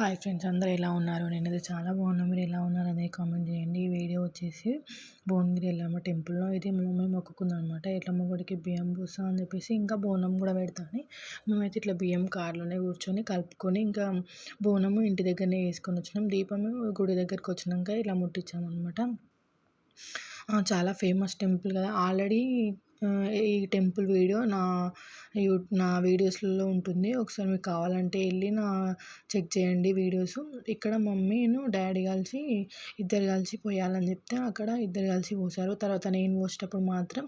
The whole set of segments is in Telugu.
హాయ్ ఫ్రెండ్స్ అందరూ ఎలా ఉన్నారు? నేనైతే చాలా బాగున్నాను మీరు ఎలా ఉన్నారు అనేది కామెంట్ చేయండి. ఈ వీడియో వచ్చేసి భువనగిరి ఎల్లమ్మ టెంపుల్లో అయితే మేము మొక్కుకుందాం అనమాట ఇట్లా మొగుడికి బియ్యం పూస అని చెప్పేసి ఇంకా బోనం కూడా పెడతాను. మేమైతే ఇట్లా బియ్యం కార్లోనే కూర్చొని కలుపుకొని ఇంకా బోనము ఇంటి దగ్గరనే వేసుకొని వచ్చినాం. దీపము గుడి దగ్గరికి వచ్చినాక ఇలా ముట్టించామన్నమాట. చాలా ఫేమస్ టెంపుల్ కదా. ఆల్రెడీ ఈ టెంపుల్ వీడియో నా యూ నా వీడియోస్లలో ఉంటుంది. ఒకసారి మీకు కావాలంటే వెళ్ళి నా చెక్ చేయండి వీడియోస్. ఇక్కడ మమ్మీను డాడీ కలిసి ఇద్దరు కలిసి పోయాలని చెప్తే అక్కడ ఇద్దరు కలిసి పోసారు. తర్వాత నేను పోసేటప్పుడు మాత్రం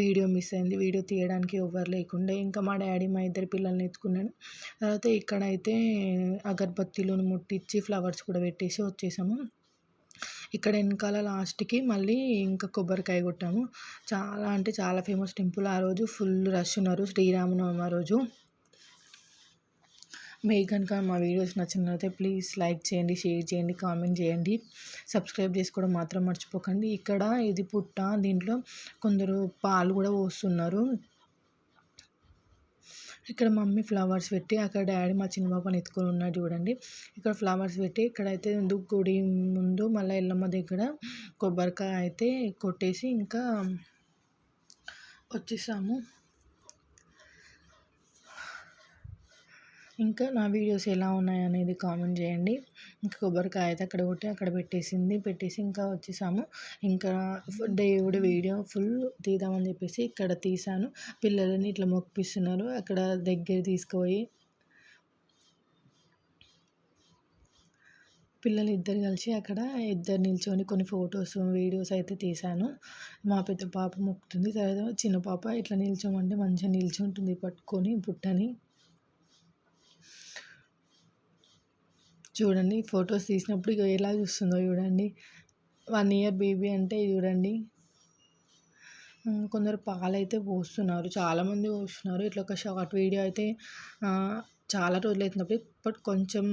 వీడియో మిస్ అయింది. వీడియో తీయడానికి ఎవరు లేకుండే. ఇంకా మా డాడీ మా ఇద్దరు పిల్లల్ని ఎత్తుకున్నాను తర్వాత ఇక్కడైతే అగరబత్తీలను ముట్టించి ఫ్లవర్స్ కూడా పెట్టేసి వచ్చేసాము. ఇక్కడ వెనకాల లాస్ట్కి మళ్ళీ ఇంకా కొబ్బరికాయ కొట్టాము. చాలా అంటే చాలా ఫేమస్ టెంపుల్ ఆ రోజు. ఫుల్ రష్ ఉన్నారు. శ్రీరామనవమి ఆ రోజు. మీకు కనుక మా వీడియోస్ నచ్చినట్లయితే ప్లీజ్ లైక్ చేయండి షేర్ చేయండి కామెంట్ చేయండి. సబ్స్క్రైబ్ చేసుకోవడం మాత్రం మర్చిపోకండి. ఇక్కడ ఇది పుట్ట దీంట్లో కొందరు పాలు కూడా పోస్తున్నారు. ఇక్కడ మమ్మీ ఫ్లవర్స్ పెట్టి అక్కడ డాడీ మా చిన్న పాపని ఎత్తుకొని ఉన్నాడు చూడండి. ఇక్కడ ఫ్లవర్స్ పెట్టి ఇక్కడైతే గుడి ముందు మళ్ళీ ఎల్లమ్మ దగ్గర కొబ్బరికాయ అయితే కొట్టేసి ఇంకా వచ్చేసాము. ఇంకా నా వీడియోస్ ఎలా ఉన్నాయి అనేది కామెంట్ చేయండి. ఇంకా కొబ్బరికాయ అయితే అక్కడ కొట్టి అక్కడ పెట్టేసింది. పెట్టేసి ఇంకా వచ్చేసాము. ఇంకా దేవుడి వీడియో ఫుల్ తీద్దామని చెప్పేసి ఇక్కడ తీసాను పిల్లలని ఇట్లా మొక్కిస్తున్నారు అక్కడ దగ్గర తీసుకుపోయి పిల్లలు ఇద్దరు కలిసి అక్కడ ఇద్దరు నిల్చొని కొన్ని ఫొటోస్ వీడియోస్ అయితే తీశాను. మా పెద్ద పాప మొక్కుతుంది. తర్వాత చిన్న పాప ఇట్లా నిల్చోమంటే మంచిగా నిల్చుంటుంది పట్టుకొని పుట్టని చూడండి ఫొటోస్ తీసినప్పుడు ఇక ఎలా చూస్తుందో చూడండి. వన్ ఇయర్ బేబీ అంటే చూడండి. కొందరు పాలైతే పోస్తున్నారు చాలామంది పోస్తున్నారు. ఇట్లా ఒక షార్ట్ వీడియో అయితే చాలా రోజులు అవుతున్నప్పుడు బట్ కొంచెం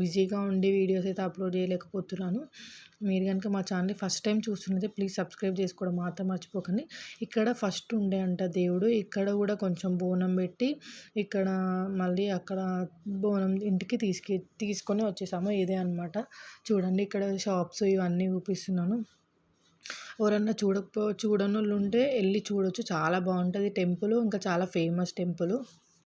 బిజీగా ఉండి వీడియోస్ అయితే అప్లోడ్ చేయలేకపోతున్నాను. మీరు కనుక మా ఛానల్ ఫస్ట్ టైం చూస్తున్నదే ప్లీజ్ సబ్స్క్రైబ్ చేసుకోవడం మాత్రం మర్చిపోకండి. ఇక్కడ ఫస్ట్ ఉండే అంట దేవుడు. ఇక్కడ కూడా కొంచెం బోనం పెట్టి ఇక్కడ మళ్ళీ అక్కడ బోనం ఇంటికి తీసుకు తీసుకొని వచ్చేసాము. ఇదే అనమాట చూడండి ఇక్కడ షాప్స్ ఇవన్నీ చూపిస్తున్నాను. ఎవరన్నా చూడకపో చూడని వాళ్ళు ఉంటే వెళ్ళి చూడొచ్చు. చాలా బాగుంటుంది టెంపుల్. ఇంకా చాలా ఫేమస్ టెంపుల్.